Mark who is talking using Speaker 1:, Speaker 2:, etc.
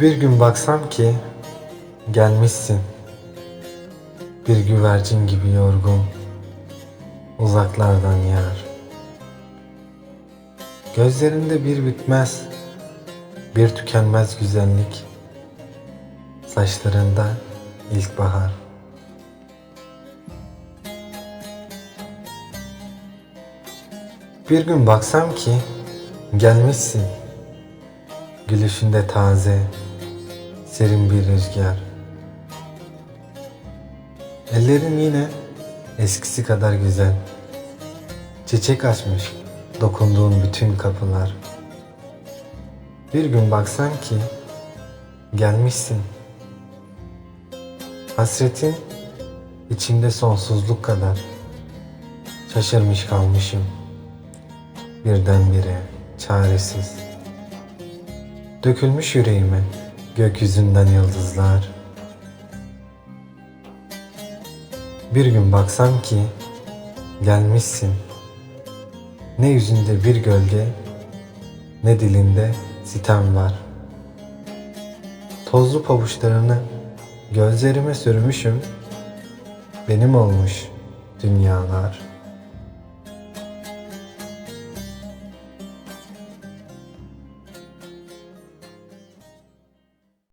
Speaker 1: Bir gün baksam ki gelmişsin. Bir güvercin gibi yorgun. Uzaklardan yar. Gözlerinde bir bitmez, bir tükenmez güzellik. Saçlarında ilkbahar. Bir gün baksam ki gelmişsin. Gülüşünde taze, serin bir rüzgar. Ellerin yine eskisi kadar güzel. Çiçek açmış dokunduğun bütün kapılar. Bir gün baksan ki gelmişsin. Hasretin içimde sonsuzluk kadar. Şaşırmış kalmışım. Birdenbire çaresiz. Dökülmüş yüreğime gökyüzünden yıldızlar. Bir gün baksam ki gelmişsin. Ne yüzünde bir gölge, ne dilinde sitem var. Tozlu pabuçlarını gözlerime sürmüşüm. Benim olmuş dünyalar.